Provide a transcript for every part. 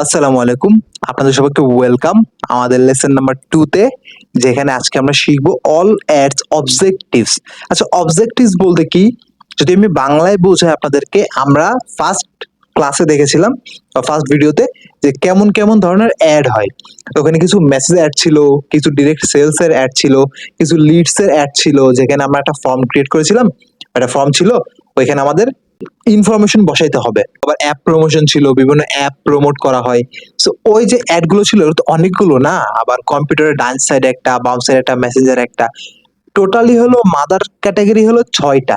আসসালামু আলাইকুম। আপনাদের সবাইকে ওয়েলকাম আমাদের লেসন নাম্বার টু তে, যেখানে আজকে আমরা শিখব অল অ্যাডস অবজেক্টিভস আচ্ছা অবজেক্টিভস বলতে কি? যদি আমি বাংলায় বোঝাই আপনাদেরকে, আমরা ফার্স্ট ক্লাসে দেখেছিলাম ফার্স্ট ভিডিওতে যে কেমন কেমন ধরনের অ্যাড হয়। ওখানে কিছু মেসেজ অ্যাড ছিল, কিছু ডিরেক্ট সেলস এর অ্যাড ছিল, কিছু লিডস এর অ্যাড ছিল, যেখানে আমরা একটা ফর্ম ক্রিয়েট করেছিলাম। একটা ফর্ম ছিল, ওইখানে আমাদের ইনফরমেশন বসাইতে হবে। আবার অ্যাপ প্রমোশন ছিল, বিভিন্ন অ্যাপ প্রমোট করা হয়। সো ওই যে অ্যাডগুলো ছিল তো অনেকগুলো না? আবার কম্পিউটারের ডান সাইডে একটা, বাম সাইডে একটা মেসেঞ্জার একটা। টোটালি হলো মাদার ক্যাটাগরি হলো ছয়টা।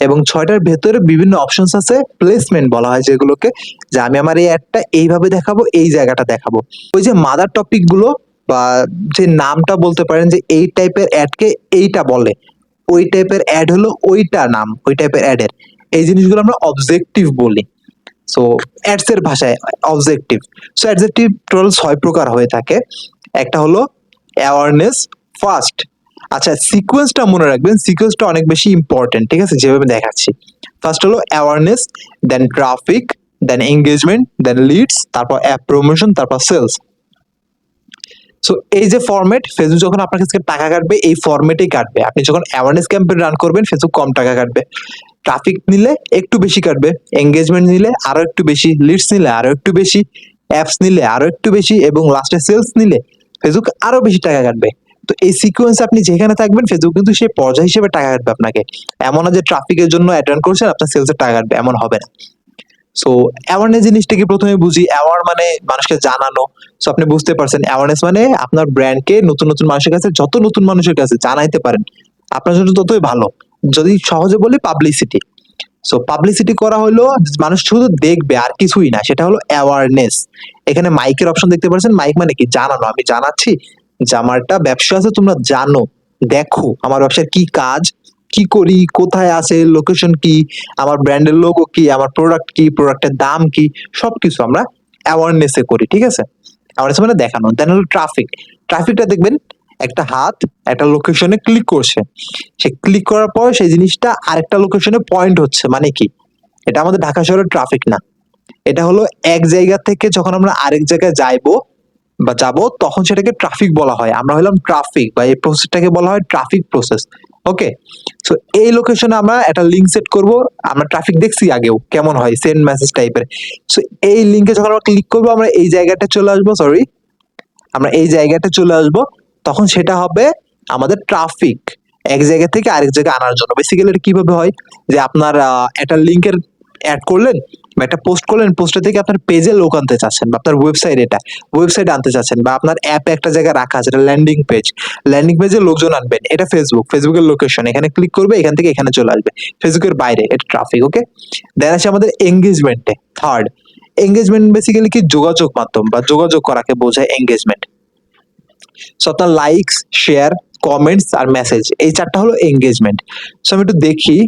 এবং ছয়টার ভেতরে বিভিন্ন অপশনস আছে প্লেসমেন্ট বলা হয় যেগুলোকে, যে আমি আমার এই অ্যাডটা এইভাবে দেখাবো, এই জায়গাটা দেখাবো। ওই যে মাদার টপিকগুলো, বা যে নামটা বলতে পারেন যে এই টাইপের অ্যাডকে এইটা বলে। ওই টাইপের অ্যাড হলো ওইটা নাম, ওই টাইপের অ্যাডের এই জিনিসগুলো আমরা অবজেক্টিভ বলি। সো অ্যাডস এর ভাষায় অবজেক্টিভ সো অ্যাডজেক্টিভ টোটাল ছয় প্রকার হয়ে থাকে। একটা হলো অ্যাওয়ারনেস ফার্স্ট আচ্ছা সিকোয়েন্সটা মনে রাখবেন। সিকোয়েন্সটা অনেক বেশি ইম্পর্টেন্ট ঠিক আছে? যেভাবে দেখাচ্ছি। ফার্স্ট হলো awareness then traffic then engagement then leads তারপর অ্যাপ প্রমোশন তারপর সেলস সো এই যে ফরম্যাট ফেসবুক যখন আপনার কাছে টাকা কাটবে, এই ফরম্যাটেই কাটবে। আপনি যখন অ্যাওয়ারনেস ক্যাম্পেইন রান করবেন ফেসবুক কম টাকা কাটবে। ট্রাফিক নিলে একটু বেশি কাটবে এঙ্গেজমেন্ট নিলে আরও একটু বেশি লিডস নিলে আরও একটু বেশি অ্যাপস নিলে আরও একটু বেশি এবং লাস্টে সেলস নিলে ফেসবুক আরও বেশি টাকা কাটবে। তো এই সিকোয়েন্স আপনি যেখানে থাকবেন ফেসবুক কিন্তু সেই পর্যায় হিসেবে টাকা কাটবে আপনাকে। এমন যে ট্রাফিকের জন্য অ্যাটেন্ড করছেন, আপনার সেলসের টাকা কাটবে, এমন হবে না। সো অ্যাওয়ারনেস জিনিসটাকে প্রথমে বুঝি? অ্যাওয়ার মানে মানুষকে জানানো। সো আপনি বুঝতে পারছেন অ্যাওয়ারনেস মানে আপনার ব্র্যান্ডকে নতুন নতুন মানুষের কাছে, যত নতুন মানুষের কাছে জানাইতে পারেন, আপনার জন্য ততই ভালো। যদি সহজে বলি পাবলিসিটি সো পাবলিসিটি করা হলো, মানুষ শুধু দেখবে আর কিছুই না, সেটা হলো অ্যাওয়ারনেস এখানে মাইকের অপশন দেখতে পাচ্ছেন মাইক মানে কি? জানানো। আমি জানাচ্ছি যে আমার একটা ব্যবসা আছে, তোমরা জানো, দেখো আমার ব্যবসার কি কাজ, কি করি, কোথায় আছে লোকেশন কি, আমার ব্র্যান্ডের লোগো কি, আমার প্রোডাক্ট কি প্রোডাক্টের দাম কি, সবকিছু আমরা অ্যাওয়ারনেসে করি, ঠিক আছে? অ্যাওয়ারনেস মানে দেখানো। দেন হলো ট্রাফিক ট্রাফিকটা দেখবেন একটা হাত একটা লোকেশনে ক্লিক করছে। সে ক্লিক করার পর সেই জিনিসটা আরেকটা লোকেশনে পয়েন্ট হচ্ছে। মানে কি? এটা আমাদের ঢাকা শহরের ট্রাফিক না। এটা হলো এক জায়গা থেকে যখন আমরা আরেক জায়গায় যাইবো বা যাব, তখন সেটাকে ট্রাফিক বলা হয়। আমরা হলাম ট্রাফিক বা এই প্রসেসটাকে বলা হয় ট্রাফিক প্রসেস ওকে সো এই লোকেশনে আমরা একটা লিঙ্ক সেট করব। আমরা ট্রাফিক দেখছি আগেও। কেমন হয়? সেন্ড মেসেজ টাইপের সো এই লিঙ্কে যখন আমরা ক্লিক করব, আমরা এই জায়গাটা চলে আসব সরি আমরা এই জায়গাটা চলে আসব। তখন সেটা হবে আমাদের ট্রাফিক এক জায়গা থেকে আরেক জায়গায় আনার জন্য। বেসিক্যালি এটা কীভাবে হয়? যে আপনার একটা লিঙ্কের অ্যাড করলেন বা একটা পোস্ট করলেন পোস্টটা থেকে আপনার পেজে লোক আনতে চাচ্ছেন বা আপনার ওয়েবসাইট এটা ওয়েবসাইট আনতে চাচ্ছেন বা আপনার অ্যাপে একটা জায়গায় রাখা আছে, এটা ল্যান্ডিং পেজ ল্যান্ডিং পেজে লোকজন আনবেন। এটা ফেসবুক ফেসবুকের লোকেশন এখানে ক্লিক করবে, এখান থেকে এখানে চলে আসবে। ফেসবুকের বাইরে, এটা ট্রাফিক ওকে দেন আছে আমাদের এঙ্গেজমেন্টে থার্ড এঙ্গেজমেন্ট বেসিক্যালি কি? যোগাযোগ মাধ্যম বা যোগাযোগ করাকে বোঝায় এঙ্গেজমেন্ট সো আপনার লাইকস শেয়ার কমেন্টস আর মেসেজ এই চারটা হলো এঙ্গেজমেন্ট সো আমি একটু দেখি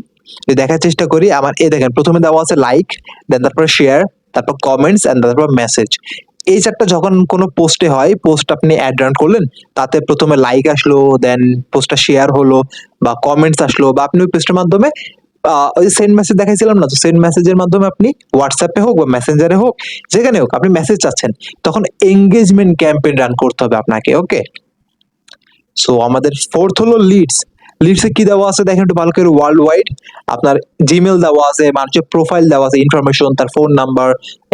দেখার চেষ্টা করি, আমার এই দেখেন, প্রথমে দেওয়া আছে লাইক দেন তারপর শেয়ার তারপর কমেন্টস এন্ড তারপর মেসেজ এই চারটা যখন কোনো পোস্টে হয় পোস্ট আপনি অ্যাড রান করলেন, তাতে প্রথমে লাইক আসলো দেন পোস্টটা শেয়ার হলো, বা কমেন্টস আসলো, বা আপনি ওই পোস্টের মাধ্যমে ওই সেন্ড মেসেজ দেখাইছিলাম না? তো সেন্ড মেসেজের মাধ্যমে আপনি হোয়াটসঅ্যাপে হোক বা মেসেঞ্জারে হোক, যেখানে হোক আপনি মেসেজ চাচ্ছেন, তখন এঙ্গেজমেন্ট ক্যাম্পেইন রান করতে হবে আপনাকে ওকে সো আমাদের ফোর্থ হলো লিডস লিডসে কি দেওয়া আছে? দেখেন একটু ভালো করে ওয়ার্ল্ড ওয়াইড আপনার জিমেল দেওয়া আছে মানুষের প্রোফাইল দেওয়া আছে ইনফরমেশন তার ফোন নাম্বার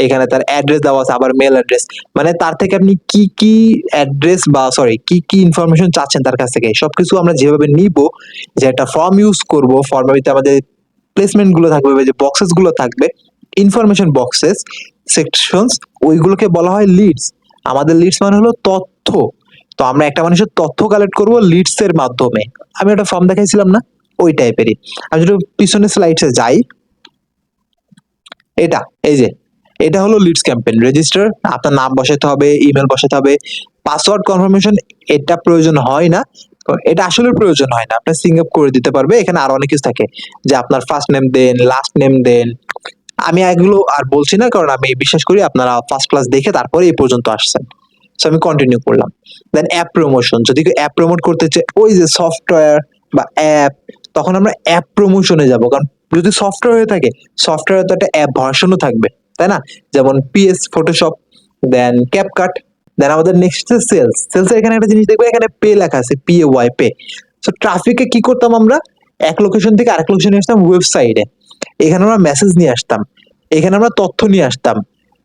এখানে তার অ্যাড্রেস দেওয়া আছে, আবার মেল অ্যাড্রেস মানে তার থেকে আপনি কি কি অ্যাড্রেস বা সরি কি কি ইনফরমেশন চাচ্ছেন তার কাছ থেকে, সবকিছু আমরা যেভাবে নিব, যে একটা ফর্ম ইউজ করব ফর্মের ভিতরে আমাদের প্লেসমেন্টগুলো থাকবে যে বক্সেসগুলো থাকবে ইনফরমেশন বক্সেস সেকশনস ওইগুলোকে বলা হয় লিডস আমাদের লিডস মানে হলো তথ্য। তো আমরা একটা মানুষের তথ্য কালেক্ট করব লিডস এর মাধ্যমে। আমি একটা ফর্ম দেখাইছিলাম না? ওই টাইপেরই আমি যদি পিছনে স্লাইডসে যাই, এটা, এই যে, এটা হলো লিডস ক্যাম্পেইন রেজিস্টার আপনার নাম বসাতে হবে ইমেল বসাতে হবে পাসওয়ার্ড কনফার্মেশন এটা প্রয়োজন হয় না। এটা আসলে প্রয়োজন হয় না। আপনি সিং আপ করে দিতে পারবে, এখানে আরও অনেক কিছু থাকে। যে আপনার first name then last name then. আমি এগুলো আর বলছি না, কারণ আমি বিশ্বাস করি আপনারা ফার্স্ট ক্লাস দেখে তারপরে এই পর্যন্ত আসছেন। সো আমি কন্টিনিউ করলাম। দেন অ্যাপ প্রমোশন যদি কেউ অ্যাপ প্রমোট করতে চায়, ওই যে সফটওয়্যার বা অ্যাপ তখন আমরা অ্যাপ প্রমোশনে যাব। কারণ যদি সফটওয়্যার হয়ে থাকে সফটওয়্যার তো একটা অ্যাপ ভার্সনও থাকবে, তাই না? যেমন PS Photoshop then CapCut then আমাদের নেক্সট সেলস সেলসের এখানে একটা জিনিস দেখবে, এখানে পে লেখা আছে P A Y pay so ট্রাফিকে কি করতাম আমরা? এক লোকেশন থেকে আরেক লোকেশনে আসতাম ওয়েবসাইটে এখানে আমরা মেসেজ নিয়ে আসতাম। এখানে আমরা তথ্য নিয়ে আসতাম।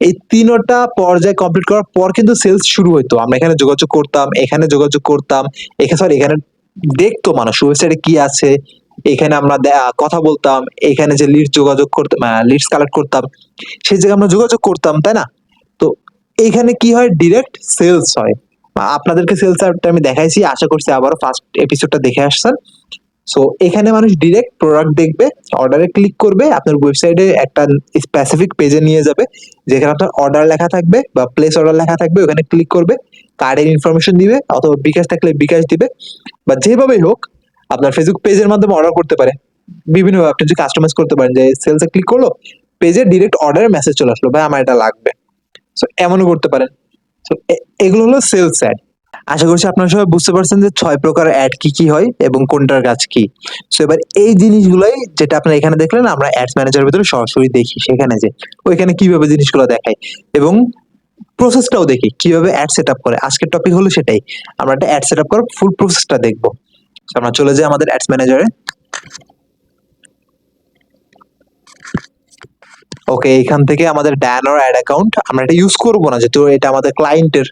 এই তিনটা পর্যায়ে কমপ্লিট করার পর কিন্তু সেলস শুরু হতো আমরা এখানে যোগাযোগ করতাম, এখানে যোগাযোগ করতাম। এখানে সরি এখানে দেখতো মানুষ ওয়েবসাইটে কি আছে। এখানে আমরা কথা বলতাম। এখানে যে লিড যোগাযোগ করতাম লিডস কালেক্ট করতাম। সেই জায়গায় আমরা যোগাযোগ করতাম, তাই না? এইখানে কি হয়? ডিরেক্ট সেলস হয়। আপনাদেরকে সেলস আমি দেখাইছি, আশা করছি আবারও ফার্স্ট এপিসোডটা দেখে আসছেন। সো এখানে মানুষ ডিরেক্ট প্রোডাক্ট দেখবে অর্ডারে ক্লিক করবে, আপনার ওয়েবসাইটে একটা স্পেসিফিক পেজে নিয়ে যাবে, যেখানে আপনার অর্ডার লেখা থাকবে বা প্লেস অর্ডার লেখা থাকবে, ওখানে ক্লিক করবে কার্ডের ইনফরমেশন দিবে, অথবা বিকাশ থাকলে বিকাশ দিবে, বা যেভাবেই হোক, আপনার ফেসবুক পেজের মাধ্যমে অর্ডার করতে পারে। বিভিন্নভাবে আপনি যদি কাস্টমাইজ করতে পারেন, যে সেলসে ক্লিক করল পেজে ডিরেক্ট অর্ডারের মেসেজ চলে আসলো, ভাই, আমার এটা লাগবে। সো এমনও করতে পারেন। তো এগুলো হলো সেলস অ্যাড আশা করছি আপনারা সবাই বুঝতে পারছেন যে ছয় প্রকার অ্যাড কি কি হয় এবং কোনটার কাজ কি। সো এবার এই জিনিসগুলোই যেটা আপনারা এখানে দেখলেন, আমরা অ্যাডস ম্যানেজারের ভিতরে সরাসরি দেখি সেখানে যে ওইখানে কীভাবে জিনিসগুলো দেখায় এবং প্রসেসটাও দেখি, কীভাবে অ্যাড সেট আপ করে। আজকের টপিক হলো সেটাই। আমরা একটা অ্যাড সেট আপ করার ফুল প্রসেসটা দেখব। আমরা চলে যাই আমাদের অ্যাডস ম্যানেজারে ওকে এখান থেকে আমাদের ডায়ানোর অ্যাড অ্যাকাউন্ট আমরা এটা ইউজ করব না, যেহেতু এটা আমাদের ক্লায়েন্টের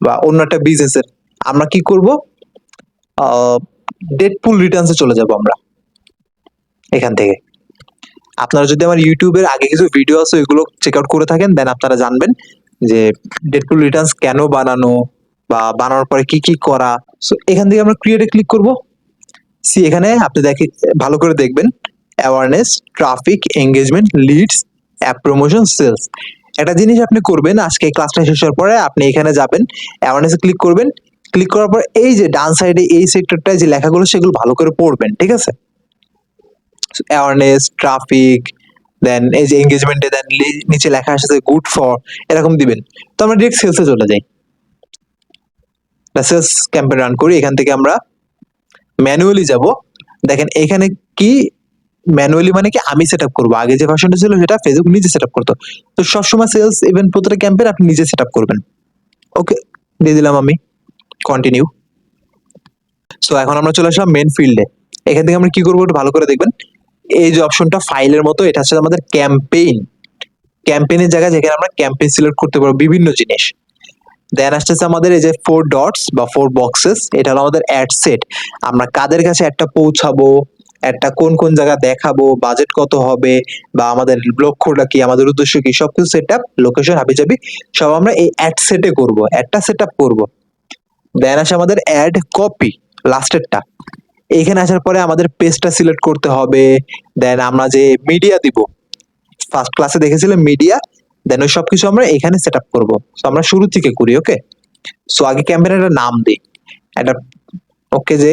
বা অন্য একটা বিজনেসের আমরা কি করব? ডেট পুল রিটার্নসে চলে যাব আমরা। এখান থেকে। আপনারা যদি আমার ইউটিউবের আগে কিছু ভিডিও আছে, ওইগুলো চেক আউট করে থাকেন দেন আপনারা জানবেন যে ডেটপুল রিটার্নস কেন বানানো বা বানানোর পরে কি কি করা। সো এখান থেকে আমরা ক্রিয়েটে ক্লিক করব। সি এখানে আপনি দেখে, ভালো করে দেখবেন। Awareness traffic engagement leads app promotion sales একটা জিনিস আপনি করবেন, আজকে ক্লাসটা শেষ হওয়ার পরে আপনি এখানে যাবেন অ্যাওয়ারনেসে ক্লিক করবেন ক্লিক করার পর এই যে ডান সাইডে এই সেক্টরটায় যে লেখাগুলো, সেগুলো ভালো করে পড়বেন, ঠিক আছে? অ্যাওয়ারনেস ট্রাফিক দেন এই যে এঙ্গেজমেন্টে দেন নিচে লেখা আসছে গুড ফর এরকম দিবেন। তো আমরা ডিরেক্ট সেলসে চলে যাই। সেলস ক্যাম্পেন রান করি, এখান থেকে আমরা ম্যানুয়ালি যাব। দেখেন এখানে কি ম্যানুয়ালি মানে কি আমি সেট আপ করব। আগে যে ভার্সনটা ছিল সেটা ফেসবুক নিজে সেট আপ করতো। তো সবসময় সেলস ইভেন্ট প্রতিটা ক্যাম্পেন আপনি নিজে সেট আপ করবেন। ওকে দিয়ে দিলাম আমি। কন্টিনিউ সো এখন আমরা চলে আসলাম মেন ফিল্ডে এখান থেকে আমরা কি করব একটু ভালো করে দেখবেন। এই যে অপশনটা ফাইলের মতো, এটা হচ্ছে আমাদের ক্যাম্পেইন ক্যাম্পেইনের জায়গায় যেখানে আমরা ক্যাম্পেইন সিলেক্ট করতে পারব বিভিন্ন জিনিস। দেন আসতেছে আমাদের এই যে ফোর ডটস বা ফোর বক্সেস এটা হলো আমাদের অ্যাড সেট আমরা কাদের কাছে একটা পৌঁছাবো? একটা কোন কোন জায়গা দেখাবো বাজেট কত হবে বা আমাদের লক্ষ্যটা কি আমাদের উদ্দেশ্য কি সবকিছু সেট আপ লোকেশন হাবিজাবি সব আমরা এই অ্যাড সেটে করব অ্যাডটা সেট আপ করব। দেন আসে আমাদের অ্যাড কপি লাস্টেরটা এইখানে আসার পরে আমাদের পেজটা সিলেক্ট করতে হবে দেন আমরা যে মিডিয়া দিব ফার্স্ট ক্লাসে দেখেছিলাম মিডিয়া দেন ওই সবকিছু আমরা এখানে সেট আপ করব। So, আমরা শুরু থেকে করি ওকে সো আগে ক্যাম্পেইনের একটা নাম দিই। একটা ওকে যে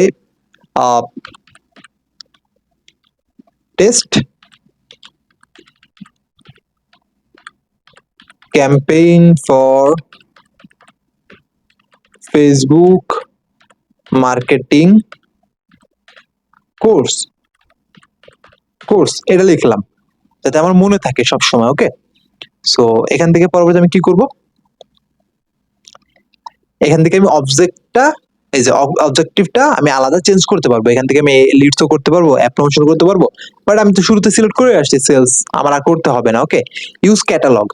test campaign for Facebook marketing course. Course, এটা লিখলাম। যাতে আমার মনে থাকে সব সময় ওকে? সো এখান থেকে পরবর্তী আমি কি করব? এখান থেকে আমি অবজেক্টটা এই যে অবজেক্টিভটা আমি আলাদা চেঞ্জ করতে পারব। এখান থেকে আমি লিডসও করতে পারব অ্যাপ প্রমোশন করতে পারব। বাট আমি তো শুরুতে সিলেক্ট করে আসছি সেলস আমার আর করতে হবে না ওকে ইউজ ক্যাটালগ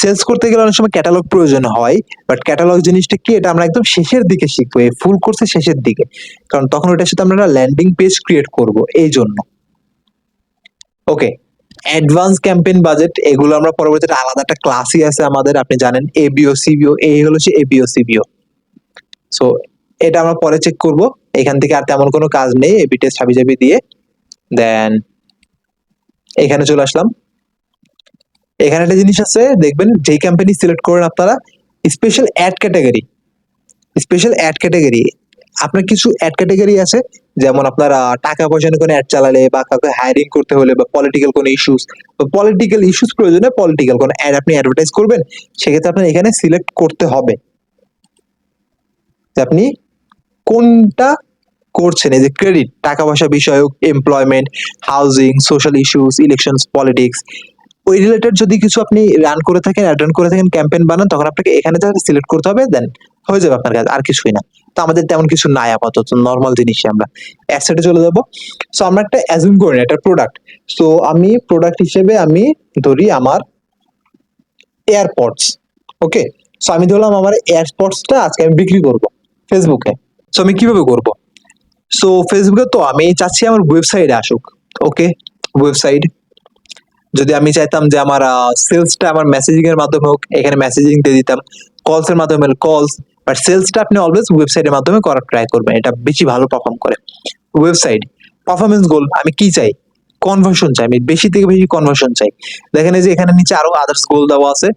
সেলস করতে গেলে অনেক সময় ক্যাটালগ প্রয়োজন হয় বাট ক্যাটালগ জিনিসটা কি? এটা আমরা একদম শেষের দিকে শিখব, এই ফুল কোর্সের শেষের দিকে। কারণ তখন ওটার সাথে আমরা ল্যান্ডিং পেজ ক্রিয়েট করব, এই জন্য। ওকে অ্যাডভান্স ক্যাম্পেইন বাজেট এগুলো আমরা পরবর্তীতে আলাদা একটা ক্লাসই আছে আমাদের, আপনি জানেন এবিও সিবিও এই হলো সে এবিও সিবিও সো এটা আমরা পরে চেক করব। এখান থেকে আর তেমন কোনো কাজ নেই এবি টেস্ট হাবিজাবি দিয়ে। দেন এখানে চলে আসলাম। এখানে একটা জিনিস আছে, দেখবেন যেই কোম্পানি সিলেক্ট করেন আপনারা special ad category special ad category আপনার কিছু অ্যাড ক্যাটাগরি আছে, যেমন আপনারা টাকা পয়সা নিয়ে কোনো অ্যাড চালালে বা কাউকে হায়ারিং করতে হলে বা পলিটিক্যাল কোনো ইস্যুস বা পলিটিক্যাল ইস্যুস প্রয়োজনে পলিটিক্যাল কোনো অ্যাড আপনি অ্যাডভার্টাইজ করবেন, সেক্ষেত্রে আপনার এখানে সিলেক্ট করতে হবে। আপনি কোনটা করছেন? এই যে ক্রেডিট টাকা পয়সা বিষয়ক employment housing social issues elections politics ওই রিলেটেড যদি কিছু আপনি রান করে থাকেন অ্যাটেন্ড করে থাকেন ক্যাম্পেইন বানান, তখন আপনাকে এখানে যা সিলেক্ট করতে হবে দেন হয়ে যাবে আপনার কাছে আর কিছুই না। তো আমাদের তেমন কিছু নাই আপাতত নর্মাল জিনিসই আমরা। অ্যাসেটে চলে যাব। সো আমরা একটা অ্যাজুম করি না, একটা প্রোডাক্ট সো আমি প্রোডাক্ট হিসেবে আমি ধরি আমার এয়ারপডস ওকে সো আমি ধরলাম আমার এয়ারপডসটা আজকে আমি বিক্রি করব ফেসবুকে সো আমি কীভাবে করব? সো ফেসবুকে তো আমি চাচ্ছি আমার ওয়েবসাইটে আসুক ওকে ওয়েবসাইট যদি আমি চাইতাম যে আমার সেলসটা আমার মেসেজিং এর মাধ্যমে হোক, এখানে মেসেজিং দিয়ে দিতাম কলস এর মাধ্যমে কলস বাট সেলসটা আপনি অলওয়েজ ওয়েবসাইটের মাধ্যমে করার ট্রাই করবেন, এটা বেশি ভালো পারফর্ম করে। ওয়েবসাইট পারফরমেন্স গোল আমি কি চাই? কনভার্সন চাই, আমি বেশি থেকে বেশি কনভার্সন চাই। দেখেন যে এখানে নিচে আরও আদার্স গোল দেওয়া আছে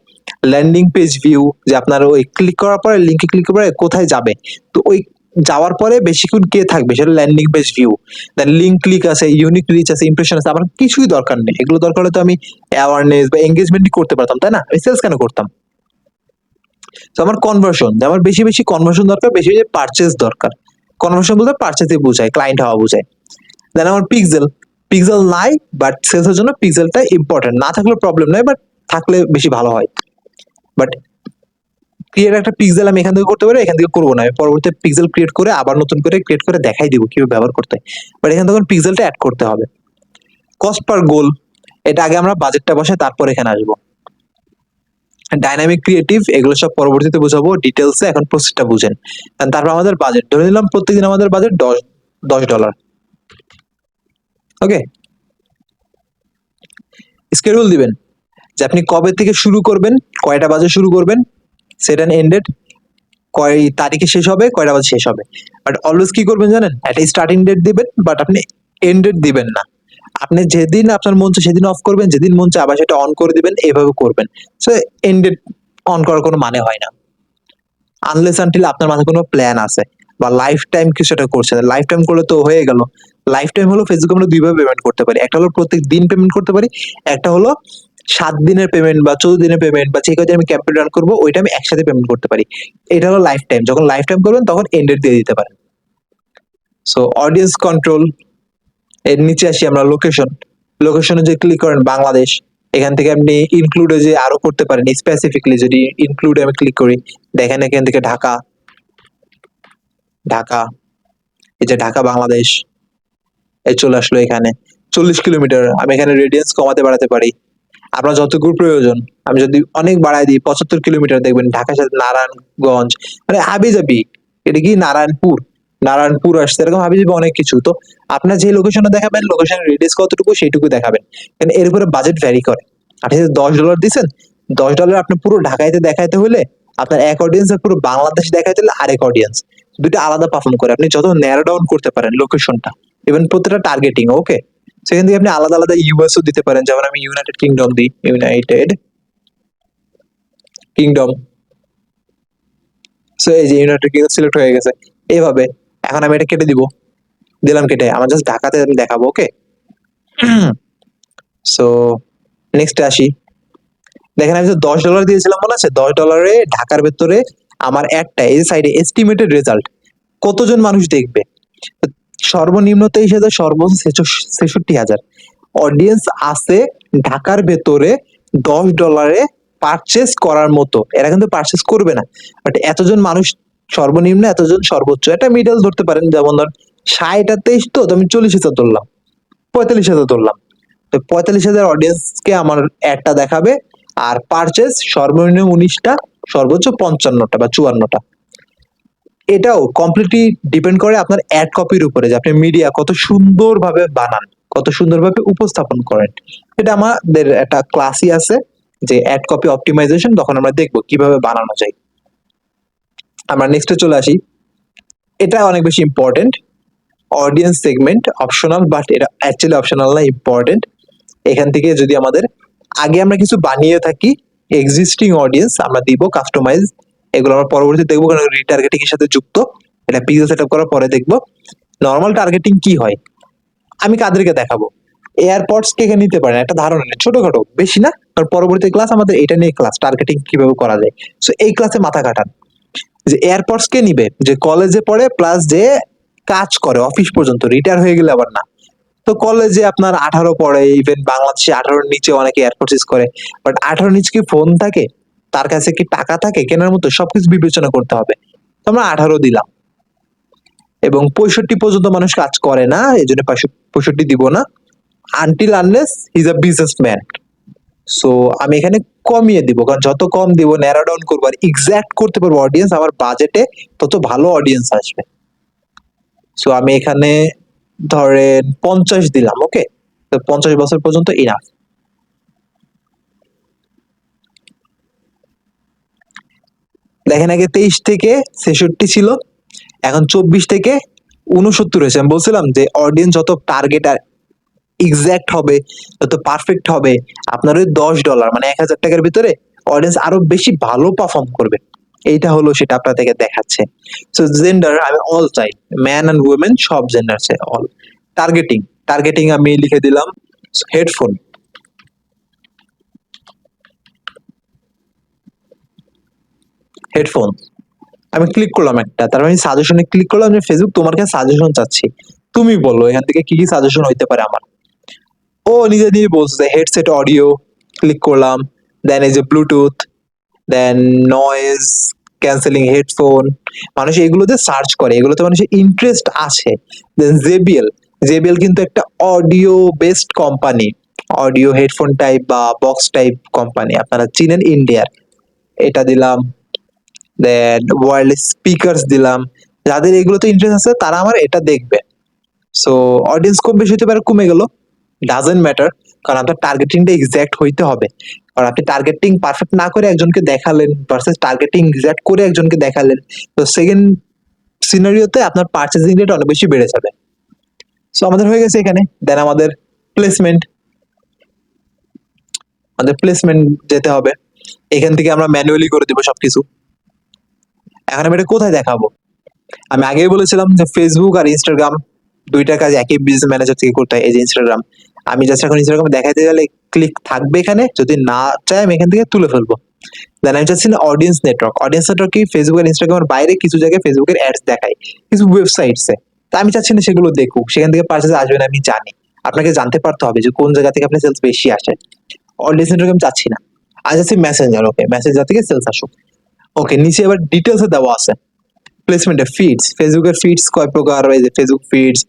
ল্যান্ডিং পেজ ভিউ যে আপনার ওই ক্লিক করার পরে লিঙ্কে ক্লিক করার পরে কোথায় যাবে? তো ওই যাওয়ার পরে বেশিক্ষণ কে থাকবে? সেটা landing page view then link click আছে ইউনিক রিচ আছে ইমপ্রেশন আছে, আমার কিছুই দরকার নেই। এগুলো দরকার হলে তো আমি অ্যাওয়ারনেস বা এঙ্গেজমেন্টই করতে পারতাম, তাই না? আমি সেলস কেন করতাম? তো আমার কনভার্সন আমার বেশি বেশি কনভার্সন দরকার, বেশি বেশি পারচেস দরকার। কনভার্সন বলতে পারচেসে বোঝায় ক্লায়েন্ট হওয়া বোঝায়। দেন আমার পিক্সেল পিক্সেল নাই বাট সেলসের জন্য পিক্সেলটা ইম্পর্টেন্ট না থাকলেও প্রবলেম নাই বাট থাকলে বেশি ভালো হয়। বাট ক্রিয়েট একটা পিক্সেল আমি এখান থেকে করতে পারি, এখান থেকে করব না। আমি পরবর্তীতে পিক্সেল ক্রিয়েট করে আবার নতুন করে ক্রিয়েট করে দেখাই দিব কীভাবে ব্যবহার করতে বাট এখানে তখন পিক্সেলটা অ্যাড করতে হবে। কস্ট পার গোল এটা আগে আমরা বাজেটটা বসাই তারপর এখানে আসব। ডাইনামিক ক্রিয়েটিভ এগুলো সব পরবর্তীতে বোঝাবো ডিটেলসে এখন প্রসেসটা বুঝেন। তারপর আমাদের বাজেট ধরে নিলাম প্রত্যেকদিন আমাদের বাজেট দশ দশ ডলার ওকে স্কেডিউল দিবেন। যে আপনি কবে থেকে শুরু করবেন, কয়টা বাজে শুরু করবেন সেট অ্যান্ড এন্ডেড কয় তারিখে শেষ হবে, কয়টা বাজে শেষ হবে? বাট অলওয়েজ কি করবেন জানেন? একটা স্টার্টিং ডেট দিবেন বাট আপনি এন্ড ডেট দিবেন না। আপনি যেদিন আপনার মন চায় সেদিন অফ করবেন, যেদিন মন চায় আবার সেটা অন করে দিবেন এইভাবে করবেন। সো এন্ড ডেট অন করার কোনো মানে হয় না। আনলেস আনটিল আপনার মাথায় কোনো প্ল্যান আছে, বা লাইফ টাইম কিছু একটা করছেন। লাইফ টাইম করলে তো হয়ে গেল। লাইফ টাইম হলো ফেসবুক আমরা দুইভাবে পেমেন্ট করতে পারি। একটা হলো প্রত্যেক দিন পেমেন্ট করতে পারি, একটা হলো সাত দিনের পেমেন্ট বা চৌদ্দ দিনের পেমেন্ট বা যে আমি ক্যাম্পেইন রান করব, ওইটা আমি একসাথে পেমেন্ট করতে পারি। এটা হলো লাইফ টাইম যখন লাইফ টাইম করবেন, তখন এন্ডেড দিয়ে দিতে পারেন। সো অডিয়েন্স কন্ট্রোল এর নিচে আসি আমরা লোকেশন লোকেশনে যে ক্লিক করেন, বাংলাদেশ। এখান থেকে আপনি ইনক্লুডে যে আরও করতে পারেন স্পেসিফিকলি যদি ইনক্লুডে আমি ক্লিক করি, দেখেন এখান থেকে ঢাকা। ঢাকা। এই যে ঢাকা, বাংলাদেশ। এই চলে আসলো এখানে। চল্লিশ কিলোমিটার, আমি এখানে রেডিয়েন্স কমাতে বাড়াতে পারি। আপনার যতটুকু প্রয়োজন, আমি যদি অনেক বাড়াই দিই, পঁচাত্তর কিলোমিটার দেখবেন ঢাকার সাথে নারায়ণগঞ্জ মানে হাবি যাবি এটা কি নারায়ণপুর? নারায়ণপুর আসছে, এরকম হাবি অনেক কিছু। তো আপনার যে লোকেশনে দেখাবেন লোকেশন রেডিয়াস কতটুকু, সেইটুকু দেখাবেন। কারণ এর উপরে বাজেট ভ্যারি করে। আপনি যদি দশ ডলার দিচ্ছেন দশ ডলার আপনি পুরো ঢাকাইতে দেখাইতে হলে, আপনার এক অডিয়েন্স পুরো বাংলাদেশ দেখাইতে হলে আরেক অডিয়েন্স দুটো আলাদা পারফর্ম করে। আপনি যত ন্যারো ডাউন করতে পারেন লোকেশনটা ইভেন প্রত্যেকটা টার্গেটিং ওকে সেখান থেকে আপনি আলাদা আলাদা ইউএসও দিতে পারেন। যেমন আমি ইউনাইটেড কিংডম দিই ইউনাইটেড কিংডম সো এই যে ইউনাইটেড কিংডম সিলেক্ট হয়ে গেছে। এইভাবে। এখন আমি এটা কেটে দিব। দিলাম কেটে। আমার জাস্ট ঢাকাতে আমি দেখাবো ওকে সো নেক্সট আসি। দেখেন, আমি তো দশ ডলার দিয়েছিলাম, মনে আছে? দশ ডলারে ঢাকার ভেতরে আমার একটা, এই সাইডে এস্টিমেটেড রেজাল্ট কতজন মানুষ দেখবে? সর্বনিম্ন তেইশ হাজার সর্বোচ্চ ছেষট্টি হাজার। অডিয়েন্স আছে ঢাকার ভেতরে দশ ডলারে পারচেস করার মতো। এরা কিন্তু পারচেস করবে না। বাট এতজন মানুষ সর্বনিম্ন এতজন সর্বোচ্চ একটা মিডল ধরতে পারেন, যেমন ধর ষাট তেইশ তো তো আমি চল্লিশ হাজার ধরলাম, পঁয়তাল্লিশ হাজার ধরলাম। তো পঁয়তাল্লিশ হাজার অডিয়েন্সকে আমার অ্যাডটা দেখাবে, আর পারচেস সর্বনিম্ন উনিশটা, সর্বোচ্চ পঞ্চান্নটা বা চুয়ান্নটা। এটাও কমপ্লিটলি ডিপেন্ড করে আপনার অ্যাড কপির উপরে যে আপনি মিডিয়া কত সুন্দরভাবে বানান, কত সুন্দরভাবে উপস্থাপন করেন। এটা আমাদের একটা ক্লাসই আছে, যে অ্যাড কপি অপটিমাইজেশন তখন আমরা দেখব কীভাবে বানানো যায়। আমরা নেক্সটে চলে আসি। এটা অনেক বেশি important audience segment optional but এটা অ্যাকচুয়ালি অপশনাল না ইম্পর্টেন্ট এখান থেকে যদি আমাদের, আগে আমরা কিছু বানিয়ে থাকি এক্সিস্টিং অডিয়েন্স আমরা দিব কাস্টমাইজ এগুলো আমরা পরবর্তীতে দেখব কারণ রিটার্গেটিং এর সাথে যুক্ত। এটা পিজা সেট আপ করার পরে দেখব নর্মাল টার্গেটিং কি হয়। আমি কাদেরকে দেখাবো। এয়ারপডস কে নিতে পারেন, একটা ধারণা নেই, ছোটখাটো, বেশি না, কারণ পরবর্তী ক্লাস আমাদের এটা নিয়ে ক্লাস টার্গেটিং কীভাবে করা যায়। সো এই ক্লাসে মাথা কাটান যে এয়ারপডস কে নিবে, যে কলেজে পড়ে প্লাস যে কাজ করে অফিস পর্যন্ত রিটায়ার হয়ে গেলে আবার না। তো কলেজে আপনার আঠারো পড়ে ইভেন বাংলাদেশে আঠারোর নিচে অনেকে এয়ারপোর্ট করে। বাট আঠারো নিচে কি ফোন থাকে? তার কাছে কি টাকা থাকে কেনার মতো সবকিছু বিবেচনা করতে হবে। তো আমরা আঠারো দিলাম। এবং পঁয়ষট্টি পর্যন্ত মানুষ কাজ করে না এই জন্য পঁয়ষট্টি দিব না। Until unless is a business man so আমি এখানে কমিয়ে দিব, কারণ যত কম দিব ন্যারো ডাউন করব, আর এক্সাক্ট করতে পারব অডিয়েন্স আমার বাজেটে তত ভালো অডিয়েন্স আসবে। সো আমি এখানে ধরেন পঞ্চাশ দিলাম ওকে তো পঞ্চাশ বছর পর্যন্ত ইনাফ দেখেন আগে তেইশ থেকে ছেষট্টি ছিল, এখন চব্বিশ থেকে উনসত্তর হয়েছে। আমি বলছিলাম যে অডিয়েন্স যত টার্গেট আর এক্সাক্ট হবে যত পারফেক্ট হবে, আপনার ওই দশ ডলার মানে এক হাজার টাকার ভিতরে অডিয়েন্স আরও বেশি ভালো পারফর্ম করবে। এইটা হলো সেটা আপনাদেরকে দেখাচ্ছে। সো জেন্ডার আমি অল চাই। ম্যান অ্যান্ড উইমেন সব জেন্ডার আছে অল টার্গেটিং টার্গেটিং আমি লিখে দিলাম হেডফোন হেডফোন আমি ক্লিক করলাম একটা তারপর আমি সাজেশনে ক্লিক করলাম যে ফেসবুক তোমার কাছে সাজেশন চাচ্ছি। তুমি বলো, এখান থেকে কি কি সাজেশন হইতে পারে আমার? ও নিজে নিজে বলছে হেডসেট অডিও ক্লিক করলাম দেন এই যে Bluetooth then noise cancelling headphone মানুষ এগুলোতে সার্চ করে, এগুলোতে মানুষের ইন্টারেস্ট আছে। দেন জেবিএল জেবিএল কিন্তু একটা audio based company audio headphone type বা বক্স টাইপ কোম্পানি আপনারা চিনেন ইন্ডিয়ার এটা দিলাম দেন ওয়ারলেস স্পিকারস দিলাম। যাদের এগুলোতে ইন্টারেস্ট আছে, তারা আমার এটা দেখবে। সো অডিয়েন্স কম বেশি হতে পারে, কমে গেল। ডাজেন্ট ম্যাটার কারণ আপনার টার্গেটিংটা এক্সাক্ট হইতে হবে। কারণ আপনি টার্গেটিং পারফেক্ট না করে একজনকে দেখালেন ভার্সেস টার্গেটিং এক্সাক্ট করে একজনকে দেখালেন, তো সেকেন্ড সিনারিওতে আপনার পার্চেসিং রেট অনেক বেশি বেড়ে যাবে। সো আমাদের হয়ে গেছে এখানে। দেন আমাদের প্লেসমেন্ট আমাদের প্লেসমেন্ট যেতে হবে। এখান থেকে আমরা ম্যানুয়ালি করে দিব সবকিছু। এখন আমি এটা কোথায় দেখাবো? আমি আগেই বলেছিলাম যে ফেসবুক আর ইনস্টাগ্রাম দুইটা কাজ একই বিজনেস ম্যানেজার থেকে করতে হয়, এই যে ইনস্টাগ্রাম আমি জাস্ট এখন ইনস্টাগ্রামে দেখাতে গেলে ক্লিক থাকবে এখানে, যদি না চাই আমি এখান থেকে তুলে ফেলব। দেন আমি চাচ্ছি না অডিয়েন্স নেটওয়ার্ক অডিয়েন্স নেটওয়ার্ক কি? ফেসবুক আর ইনস্টাগ্রামের বাইরে কিছু জায়গায় ফেসবুকের অ্যাডস দেখায়, কিছু ওয়েবসাইটসে তা আমি চাচ্ছি না সেগুলো দেখুক, সেখান থেকে পার্চেস আসবে না, আমি জানি। আপনাকে জানতে পারতে হবে যে কোন জায়গা থেকে আপনার সেলস বেশি আসে। অডিয়েন্স নেটওয়ার্ক আমি চাচ্ছি না। আজ আছে মেসেঞ্জার ওকে মেসেঞ্জার থেকে সেলস আসুক। ওকে নিচে এবার ডিটেলসে দেওয়া আছে। প্লেসমেন্টে ফিডস ফেসবুকের ফিডস কয় প্রকার এই যে Facebook feeds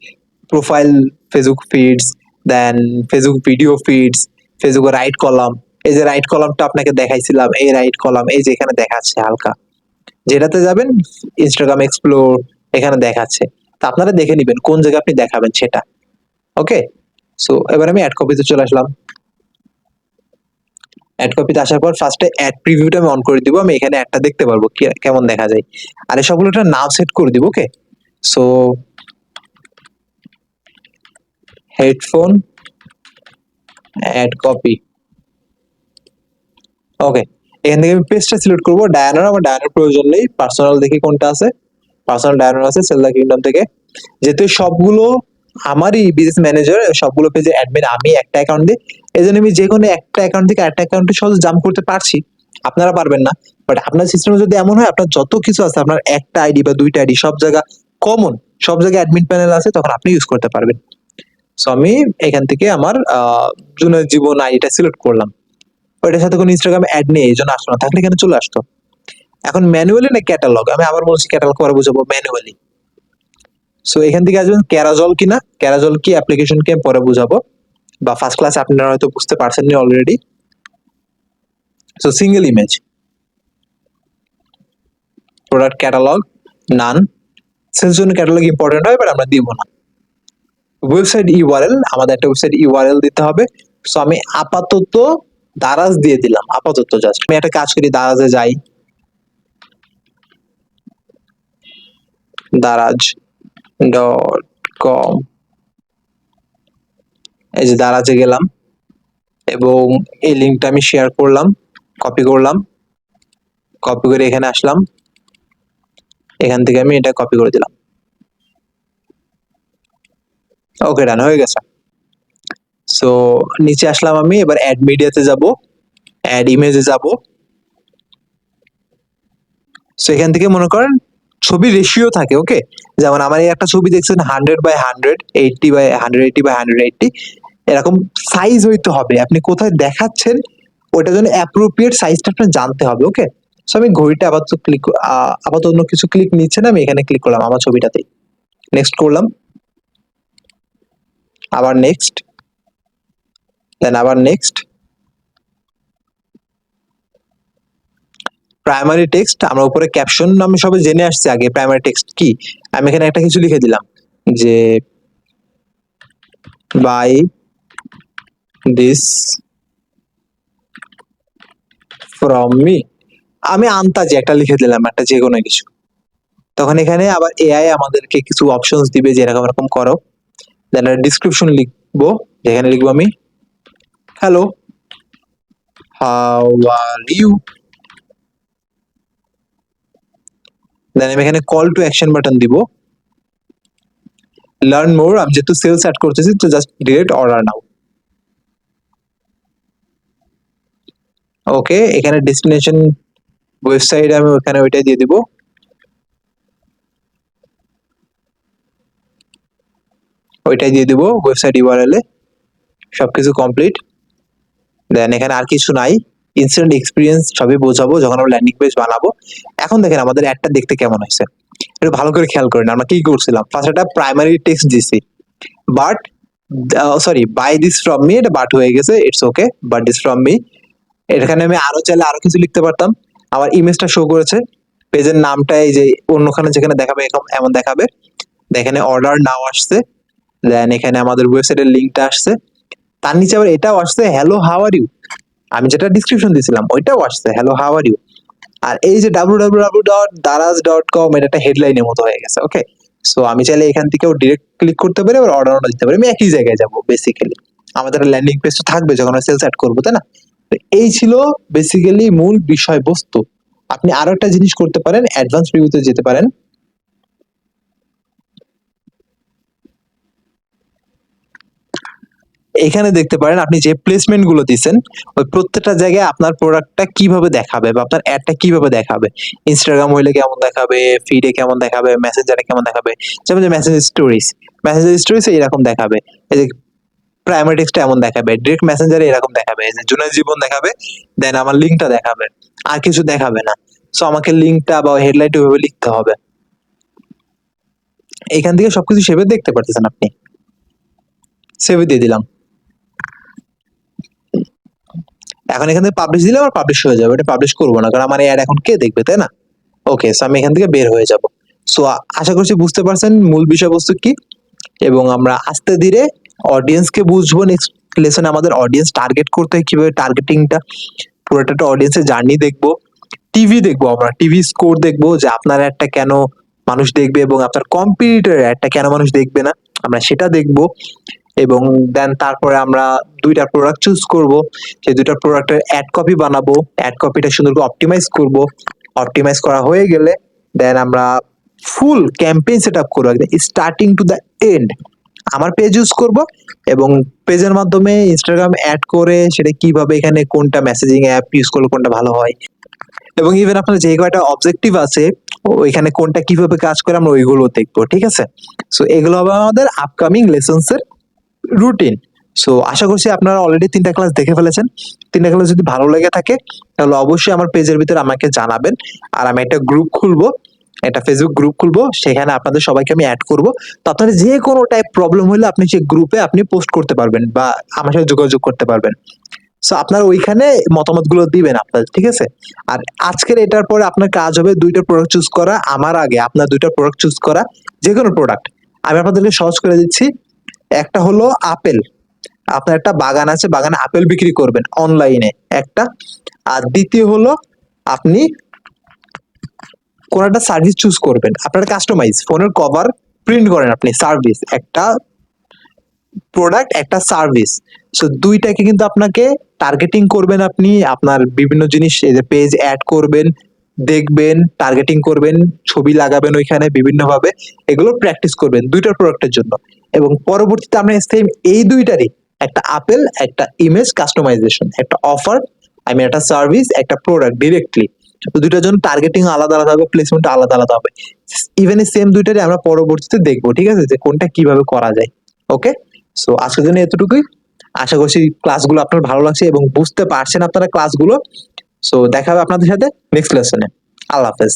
profile Facebook feeds then Facebook video feeds ফেসবুকের রাইট কলাম এই যে রাইট কলামটা আপনাকে দেখাইছিলাম, এই রাইট কলাম এই যে এখানে দেখাচ্ছে হালকা। যেটাতে যাবেন ইনস্টাগ্রাম এক্সপ্লোর এখানে দেখাচ্ছে। তা আপনারা দেখে নেবেন, কোন জায়গায় আপনি দেখাবেন সেটা। ওকে সো এবার আমি অ্যাড কপিতে চলে আসলাম। অ্যাড কপিতে আসার পর ফার্স্টে অ্যাড প্রিভিউটা আমি অন করে দিব, আমি এখানে একটা দেখতে পারব কেমন দেখা যায়। আর এই সবগুলো একটা নাম সেট করে দিব okay so headphone ad copy okay এখান থেকে আমি পেজটা সিলেক্ট করব ডায়ানোর আমার ডায়ানোর প্রয়োজন নেই পার্সোনাল দেখি কোনটা আছে পার্সোনাল ডায়ানোর আছে সেলদা কিংডম থেকে। যেহেতু সবগুলো আমারই বিজনেস ম্যানেজার সবগুলো পেজে অ্যাডমিন আমি একটা অ্যাকাউন্ট দিই এই জন্য আমি যে কোনো একটা অ্যাকাউন্ট থেকে একটা অ্যাকাউন্টে সহজে জাম্প করতে পারছি। আপনারা পারবেন না। বাট আপনার সিস্টেমে যদি এমন হয়, আপনার যত কিছু আছে, আপনার একটা আইডি বা দুইটা আইডি সব জায়গা কমন সব জায়গায় অ্যাডমিন প্যানেল আছে, তখন আপনি ইউজ করতে পারবেন। সো আমি এখান থেকে আমার জুনের জীবন আইডিটা সিলেক্ট করলাম। ওইটার সাথে কোনো ইনস্টাগ্রাম অ্যাড নেই, এই জন্য আসলো না। থাকলে এখানে চলে আসতো? এখন ম্যানুয়ালি না ক্যাটালগ আমি আবার বলছি ক্যাটালগ করে বুঝাবো ম্যানুয়ালি সো এখান থেকে আসবেন ক্যারাজল কিনা? ক্যারাজল কি? অ্যাপ্লিকেশনকে পরে বুঝাবো। বা ফার্স্ট ক্লাস আপনারা হয়তো বুঝতে পারছেন নি already so single image product catalogue none sales জন্য ক্যাটালগ ইম্পর্টেন্ট হয় বাট আমরা দিব না। ওয়েবসাইট ইউআরএল আমাদের একটা ওয়েবসাইট ইউআরএল দিতে হবে। সো আমি আপাতত দারাজ দিয়ে দিলাম, আপাতত জাস্ট আমি একটা কাজ করি, দারাজে যাই। দারাজ ডট কম এই যে দারাজে গেলাম এবং এই লিঙ্কটা আমি শেয়ার করলাম কপি করলাম কপি করে এখানে আসলাম। এখান থেকে আমি এটা কপি করে দিলাম। ওকে ডান হয়ে গেছে। সো নিচে আসলাম আমি, এবার অ্যাড মিডিয়াতে যাব অ্যাড ইমেজে যাব। সো এখান থেকে মনে করেন ছবি রেশিও থাকে ওকে যেমন আমার এই একটা ছবি দেখছেন hundred by hundred eighty by hundred eighty by hundred eighty এরকম সাইজ হইতে হবে। আপনি কোথায় দেখাচ্ছেন, ওইটার জন্য অ্যাপ্রোপ্রিয়েট সাইজটা আপনার জানতে হবে ওকে সো আমি ঘড়িটা আপাতত ক্লিক আপাতত অন্য কিছু ক্লিক নিচ্ছে না, আমি এখানে ক্লিক করলাম আমার ছবিটাতেই। নেক্সট করলাম। আবার নেক্সট দেন আবার নেক্সট প্রাইমারি টেক্সট আমরা উপরে ক্যাপশন আমি সবে জেনে আসছি আগে প্রাইমারি টেক্সট কি? আমি এখানে একটা কিছু লিখে দিলাম যে বাই দিস ফ্রম মি আমি আন্তাজে, একটা লিখে দিলাম, একটা যে কোনো কিছু। তখন এখানে আবার এআই আমাদেরকে কিছু অপশনস দিবে, যে এরকম এরকম করো। দেন একটা ডিসক্রিপশন লিখব, যেখানে লিখব আমি hello how are you then আমি এখানে কল টু অ্যাকশন বাটন দিব। লার্ন মোর আমি যেহেতু সেলস অ্যাড করতেছি, তো just direct order now okay এখানে ডেস্টিনেশন ওয়েবসাইট আমি ওখানে ওইটাই দিয়ে দিব। ওইটাই দিয়ে দিব ওয়েবসাইট ইউআরএল এ, সবকিছু কমপ্লিট দেন এখানে আর কিছু নাই ইনস্ট্যান্ট এক্সপিরিয়েন্স সবই বোঝাবো, যখন আমরা ল্যান্ডিং পেজ বানাবো। এখন দেখেন আমাদের অ্যাডটা দেখতে কেমন হয়েছে। একটু ভালো করে খেয়াল করেন, আমরা কি করছিলাম? ফার্স্ট একটা প্রাইমারি টেক্সট দিছি। But sorry by this from me এটা বাট হয়ে গেছে it's okay but this from me এখানে আমি আরও চাইলে আরও কিছু লিখতে পারতাম। আমার ইমেজটা শো করেছে। পেজের নামটা এই যে অন্যখানে যেখানে দেখাবে, এরকম এমন দেখাবে। এখানে অর্ডার নাও আসছে। দেন এখানে আমাদের ওয়েবসাইটের লিঙ্কটা আসছে। তার নিচে আবার এটাও আসছে হ্যালো হাউ আর ইউ আমি যেটা ডিসক্রিপশন দিয়েছিলাম, ওইটাও আসছে হ্যালো হাউ আর ইউ আর এই যে W W W dot Daraz dot com এটা একটা হেডলাইনের মতো হয়ে গেছে ওকে সো আমি চাইলে এখান থেকেও ডিরেক্ট ক্লিক করতে পারি, আবার অর্ডার দিতে পারি। আমি একই জায়গায় যাব বেসিক্যালি আমাদের ল্যান্ডিং পেজ তো থাকবে, যখন সেলস অ্যাড করব, তাই না? এই ছিল বেসিক্যালি মূল বিষয়বস্তু। আপনি আরও একটা জিনিস করতে পারেন অ্যাডভান্স রিভিউতে যেতে পারেন। এখানে দেখতে পারেন, আপনি যে প্লেসমেন্টগুলো দিচ্ছেন ওই প্রত্যেকটা জায়গায় আপনার প্রোডাক্টটা কীভাবে দেখাবে বা আপনার অ্যাডটা কীভাবে দেখাবে? ইনস্টাগ্রাম হইলে কেমন দেখাবে? ফিডে কেমন দেখাবে? মেসেঞ্জারে কেমন দেখাবে? যেমন যে মেসেজ স্টোরিজ মেসেজ স্টোরিজ এরকম দেখাবে। এই যে প্রাইমারি টেক্সটটা এমন দেখাবে ডিরেক্ট মেসেঞ্জারে এরকম দেখাবে যে জুনের জীবন দেখাবে দেন আমার লিঙ্কটা দেখাবে, আর কিছু দেখাবে না। সো আমাকে লিঙ্কটা বা হেডলাইট ওইভাবে লিখতে হবে। এখান থেকে সবকিছু সেভে দেখতে পারতেছেন আপনি। সেভে দিয়ে দিলাম। এখন এখান থেকে পাবলিশ দিলে আমার পাবলিশ হয়ে যাবে, এটা পাবলিশ করব না, কারণ আমার অ্যাড এখন কে দেখবে, তাই না? ওকে সো আমি এখান থেকে বের হয়ে যাব। সো আশা করছি বুঝতে পারছেন মূল বিষয়বস্তু কি, এবং আমরা আস্তে ধীরে অডিয়েন্সকে বুঝব নেক্সট লেসনে আমাদের অডিয়েন্স টার্গেট করতে হয় কীভাবে টার্গেটিংটা পুরোটা একটা অডিয়েন্সের জার্নি দেখব। টিভি দেখব আমরা টিভি স্কোর দেখব যে আপনার একটা কেন মানুষ দেখবে এবং আপনার কম্পিটিটর একটা কেন মানুষ দেখবে না, আমরা সেটা দেখব। এবং দেন তারপরে আমরা দুইটা প্রোডাক্ট চুজ করব, সেই দুইটা প্রোডাক্টের অ্যাড কপি বানাবো অ্যাড কপিটা সুন্দর করে অপটিমাইজ করব। অপটিমাইজ করা হয়ে গেলে দেন আমরা ফুল ক্যাম্পেইন সেট আপ করব, একদম স্টার্টিং টু দ্য এন্ড আমার পেজ ইউজ করব এবং পেজের মাধ্যমে ইনস্টাগ্রাম অ্যাড করে সেটা কীভাবে এখানে কোনটা মেসেজিং অ্যাপ ইউজ করলে কোনটা ভালো হয়। এবং ইভেন আপনার যে কয়টা অবজেক্টিভ আছে ওইখানে কোনটা কীভাবে কাজ করে আমরা ওইগুলো দেখব, ঠিক আছে? সো এগুলো হবে আমাদের আপকামিং লেসন্স এর রুটিন সো আশা করছি আপনারা অলরেডি তিনটা ক্লাস দেখে ফেলেছেন। তিনটা ক্লাস যদি ভালো লেগে থাকে, তাহলে অবশ্যই আমার পেজের ভিতরে আমাকে জানাবেন। আর আমি একটা গ্রুপ খুলবো। একটা ফেসবুক গ্রুপ খুলবো, সেখানে আপনাদের সবাইকে আমি অ্যাড করব। তো আপনাদের যে কোনো টাইপ প্রবলেম হলে আপনি সেই গ্রুপে আপনি পোস্ট করতে পারবেন বা আমার সাথে যোগাযোগ করতে পারবেন। সো আপনার ওইখানে মতামতগুলো দিবেন আপনার ঠিক আছে? আর আজকের এটার পরে আপনার কাজ হবে দুইটা প্রোডাক্ট চুজ করা, আমার আগে আপনার দুইটা প্রোডাক্ট চুজ করা যে কোনো প্রোডাক্ট আমি আপনাদেরকে সহজ করে দিচ্ছি। একটা হলো আপেল। আপনার একটা বাগান আছে, বাগানে আপেল বিক্রি করবেন অনলাইনে একটা। আর দ্বিতীয় হলো আপনি কোন একটা সার্ভিস চুজ করবেন। আপনার কাস্টমাইজ ফোনের কভার প্রিন্ট করেন আপনি সার্ভিস একটা প্রোডাক্ট একটা সার্ভিস সো দুইটাকে কিন্তু আপনাকে টার্গেটিং করবেন আপনি, আপনার বিভিন্ন জিনিস পেজ অ্যাড করবেন, দেখবেন টার্গেটিং করবেন, ছবি লাগাবেন ওইখানে বিভিন্নভাবে, এগুলো প্র্যাকটিস করবেন দুইটার প্রোডাক্টের জন্য। এবং পরবর্তীতে আমরা সেম এই দুইটারই একটা আপেল একটা ইমেজ কাস্টমাইজেশন একটা অফার আমি একটা সার্ভিস একটা প্রোডাক্ট ডিরেক্টলি তো দুইটার জন্য টার্গেটিং আলাদা আলাদা হবে প্লেসমেন্ট আলাদা আলাদা হবে। ইভেন সেম দুইটারই আমরা পরবর্তীতে দেখব, ঠিক আছে? যে কোনটা কীভাবে করা যায় ওকে সো আজকের জন্য এতটুকুই। আশা করছি ক্লাসগুলো আপনার ভালো লাগছে এবং বুঝতে পারছেন আপনারা ক্লাসগুলো সো দেখা হবে আপনাদের সাথে নেক্সট লেসনে আল্লাহ হাফেজ।